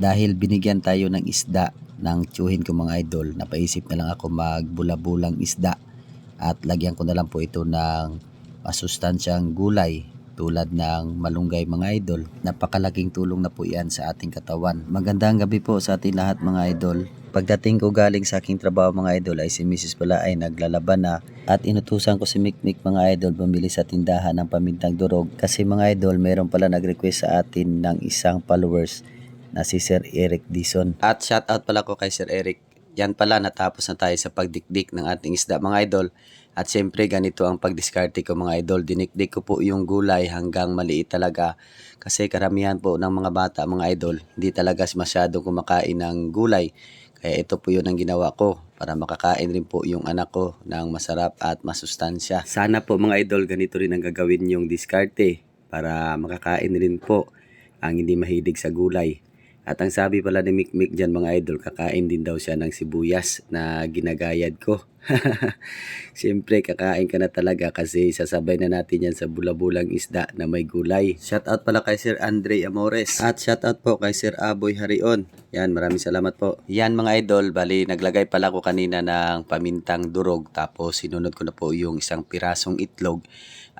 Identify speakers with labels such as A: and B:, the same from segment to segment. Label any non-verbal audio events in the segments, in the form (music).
A: dahil binigyan tayo ng isda ng tsuhin ko mga idol, napaisip na lang ako magbula-bulang isda at lagyan ko na lang po ito ng masustansyang gulay tulad ng malunggay mga idol. Napakalaking tulong na po yan sa ating katawan. Magandang gabi po sa ating lahat mga idol. Pagdating ko galing sa aking trabaho mga idol ay si Mrs. pala ay naglalaban na at inutusan ko si Mikmik mga idol bumili sa tindahan ng pamintang durog kasi mga idol meron pala nag-request sa atin ng isang followers na si Sir Eric Dison. At shout out pala ko kay Sir Eric. Yan pala natapos na tayo sa pagdikdik ng ating isda mga idol. At syempre ganito ang pagdiskarte ko mga idol. Dinikdik ko po yung gulay hanggang maliit talaga. Kasi karamihan po ng mga bata mga idol, hindi talaga masyadong kumakain ng gulay. Kaya ito po yun ang ginawa ko para makakain rin po yung anak ko ng masarap at masustansya. Sana po mga idol ganito rin ang gagawin yung diskarte para makakain rin po ang hindi mahilig sa gulay. At ang sabi pala ni Mikmik dyan mga idol, kakain din daw siya ng sibuyas na ginagayad ko. (laughs) Siyempre, kakain ka na talaga kasi sasabay na natin yan sa bulabulang isda na may gulay. Shout out pala kay Sir Andre Amores. At shout out po kay Sir Aboy Harion. Yan, maraming salamat po. Yan mga idol, bali naglagay pala ko kanina ng pamintang durog tapos sinunod ko na po yung isang pirasong itlog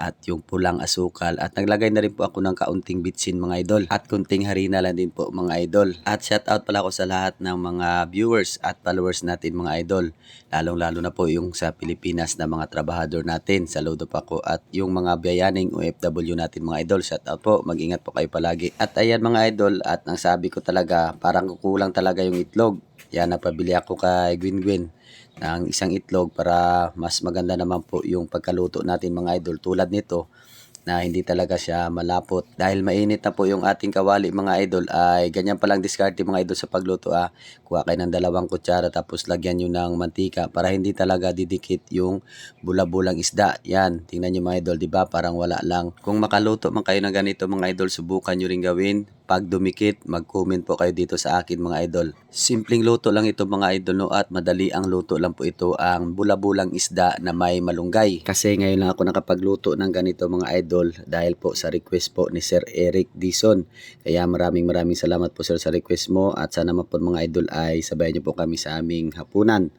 A: at yung pulang asukal. At naglagay na rin po ako ng kaunting bitsin mga idol at kunting harina lang din po mga idol. At shout out pala ako sa lahat ng mga viewers at followers natin mga idol. Lalong lalo na po yung sa Pilipinas na mga trabahador natin. Saludo pa ko at yung mga bayaning OFW natin mga idol. Shout out po. Mag-ingat po kayo palagi. At ayan mga idol at ang sabi ko talaga parang kukulang talaga yung itlog yan napabili ako kay Gwin ng isang itlog para mas maganda naman po yung pagkaluto natin mga idol tulad nito na hindi talaga siya malapot. Dahil mainit na po yung ating kawali mga idol ay ganyan palang diskarte mga idol sa pagluto ah. Kuha kayo ng dalawang kutsara tapos lagyan nyo ng mantika para hindi talaga didikit yung bula-bulang isda. Yan, tingnan nyo mga idol, di ba? Parang wala lang. Kung makaluto man kayo ng ganito mga idol, subukan nyo rin gawin. Pag dumikit, mag-comment po kayo dito sa akin mga idol. Simpleng luto lang ito mga idol no at madali ang luto lang po ito ang bula-bulang isda na may malunggay. Kasi ngayon lang ako nakapagluto ng ganito mga idol dahil po sa request po ni Sir Eric Dison. Kaya maraming maraming salamat po sir sa request mo at sana po mga idol ay sabayan niyo po kami sa aming hapunan.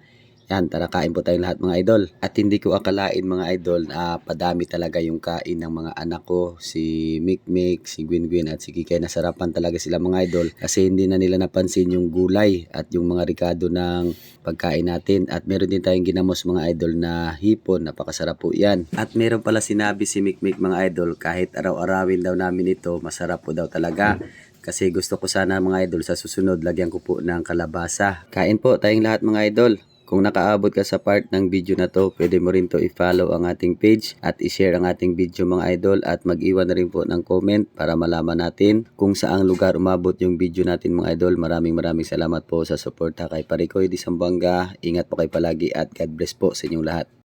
A: Yan, tara kain po tayong lahat mga idol. At hindi ko akalain mga idol na padami talaga yung kain ng mga anak ko. Si Mikmik, si Gwin Gwin at si Kikay. Nasarapan talaga sila mga idol. Kasi hindi na nila napansin yung gulay at yung mga rikado ng pagkain natin. At meron din tayong ginamos mga idol na hipon. Napakasarap po yan. At meron pala sinabi si Mikmik mga idol kahit araw-arawin daw namin ito, masarap po daw talaga. Kasi gusto ko sana mga idol sa susunod lagyan ko po ng kalabasa. Kain po tayong lahat mga idol. Kung nakaabot ka sa part ng video na to, pwede mo rin to i-follow ang ating page at i-share ang ating video mga idol at mag-iwan na rin po ng comment para malaman natin kung saang lugar umabot yung video natin mga idol. Maraming maraming salamat po sa suporta kay Parikoy di Sambuanga. Ingat po kayo palagi at God bless po sa inyong lahat.